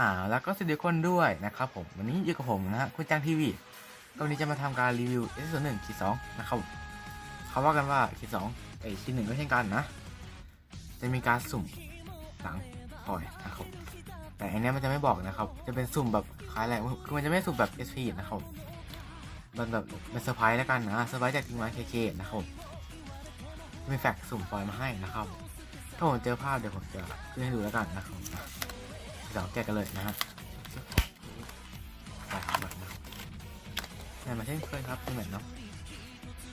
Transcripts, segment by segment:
อ่า แล้วก็สวัสดีทุกคนด้วยนะครับผม วันนี้อยู่กับผมนะฮะคุณจ้างทีวีตรงนี้จะมาทำการรีวิวเอพิโซดหนึ่งขีดสองนะครับเขาว่ากันว่าขีดสองไอยขีดหนึ่งก็เช่นกันนะ จะมีการสุ่มหลังพลอยนะครับแต่อันเนี้ยมันจะไม่บอกนะครับ จะเป็นสุ่มแบบคล้ายอะไรคือมันจะไม่สุ่มแบบ SP นะครับมันแบบเป็นเซอร์ไพรส์แล้วกันนะเซอร์ไพรส์จากทีมงานเคเคนะครับมีแฟกสุ่มฟอยล์มาให้นะครับ ถ้าผมเจอภาพเดี๋ยวผมจะขึ้นให้ดูแล้วกันนะครับ เดี๋ยวแกะกันเลยนะฮะไปครับไปนะครับแต่มาเช่นเคยครับคุณเหมือนเนาะ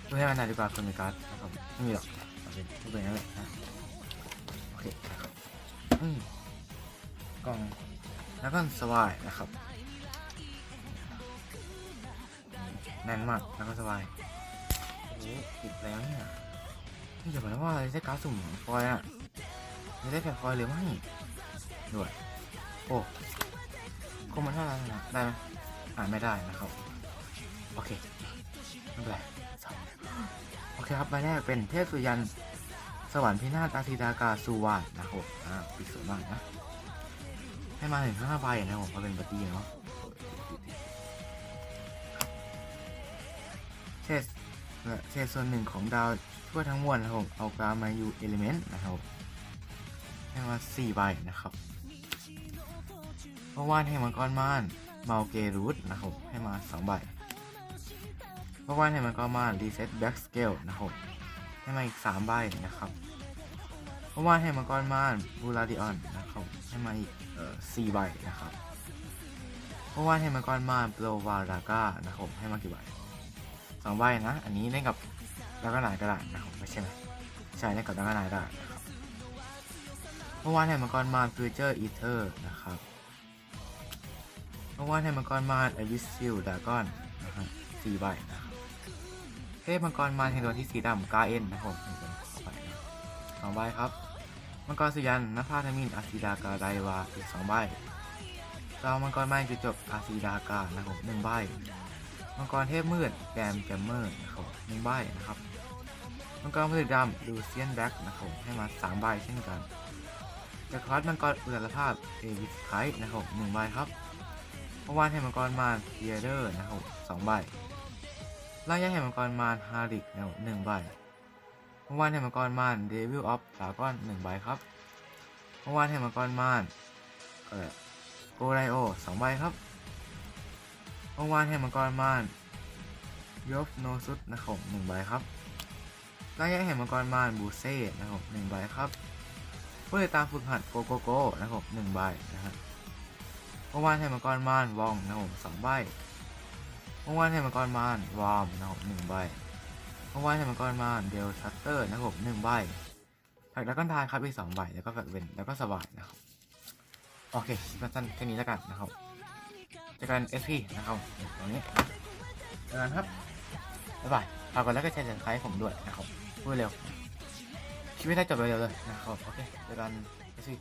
ดูให้มันหน่อยดีกว่าคุณมีการ์ดนะครับไม่มีหรอกเอาเป็นรูปเป็นอย่นั้นเลยนะโอเคนะครับอืมกล่องแล้วก็สวายนะครับแน่นมากแล้วก็สวายโอ้โหติดแล้วเนี่ยนี่จะบอกนะว่าอะได้การ์ดสุ่มฟอยล์อะจะได้แผ่นฟอยหรือไม่ด้วย โอ้คงมันเท่าไหร่นะได้ไหมอ่านไม่ได้นะครับ โอเคไม่เป็นไรโอเคครับใบแรกเป็นเทพสุยันสวรรค์พินาศอาทิดากาสุวานนะครับอ่าปีสวยมากนะ ให้มาถึงห้าใบนะครับผมก็เป็นบัตตี้เนาะเศษเศษส่วนหนึ่งของดาวทั่วทั้งมวลนะครับผมเอากามายูเอลิเมนต์นะครับให้มาสี่ใบนะครับ เพราะว่าให้มังกรม่านเมาเกรูทนะครับให้มาสองใบเพราะว่าให้มังกรม่านรีเซ็ตแบ็กสเกลนะครับให้มาอีกสามใบนะครับเพราะว่าให้มังกรม่านบูราดิออนนะครับให้มาอีกเอ่อสี่ใบนะครับเพราะว่าให้มังกรม่านโปรวาราก้านะครับให้มากี่ใบสองใบนะ อันนี้เล่นกับดักกนายก็ได้นะครับไม่ใช่ไหมใช่เล่นกับดักกนายได้นะครับเพราะว่าให้มังกรม่านฟิวเจอร์อีเทอร์นะครับ เพราะว่าให้มังกรมานอวิสซิลดากอนนะฮะสี่ใบนะครับเทพมังกรม่านเฮโดที่สีดำกาเอ็นนะครับผมเป็นเข้าไปนะสองใบครับ มังกรสุยันนภาธมินอาซิดากาไดวาอีกสองใบดาวมังกรไม้จุดจบอาซิดากานะครับหนึ่งใบมังกรเทพมืดแกมแกมเมอร์นะครับหนึ่งใบนะครับมังกรผลึกดำดูเซียนแบ็กนะครับให้มาสามใบเช่นกันจักรพรรดิมังกรอุตรภาพเอวิสไคนะครับหนึ่งใบครับ เมื่อวานให้มังกรมารเทียเดอร์นะครับสองใบล่างยักษ์ให้มังกรมารฮาริกนะครับหนึ่งใบเมื่อวานให้มังกรมานเดวิลออฟดาก้อนหนึ่งใบครับเมื่อวานให้มังกรมานเอ่อโกไรโอสองใบครับเมื่อวานให้มังกรมานยฟโนซุตนะครับหนึ่งใบครับล่างแยกให้มังกรมานบูเซ่นะครับหนึ่งใบครับผู้ติดตามฝึกหัดโกโกโก้นะครับหนึ่งใบนะฮะ เมื่อวานให้มังกรม่านวองนะครับสองใบเมื่อวานให้มังกรม่านวอมนะครับหนึ่งใบเมื่อวานให้มังกรมานเดลชัตเตอร์นะครับผมหนึ่งใบแฟกแล้วก็ทานครับอีกสองใบแล้วก็แฟกเวนแล้วก็สวายนะครับโอเคสั้นๆแค่นี้แล้วกันนะครับเจอกัน SP นะครับตรงนี้เจอกันครับบ๊ายบายฝากกดไลค์กดแชร์สับสไครต์ผมด้วยนะครับพูดเร็วชีวิตได้จบเร็วเลยนะครับ โอเคเจอกัน SP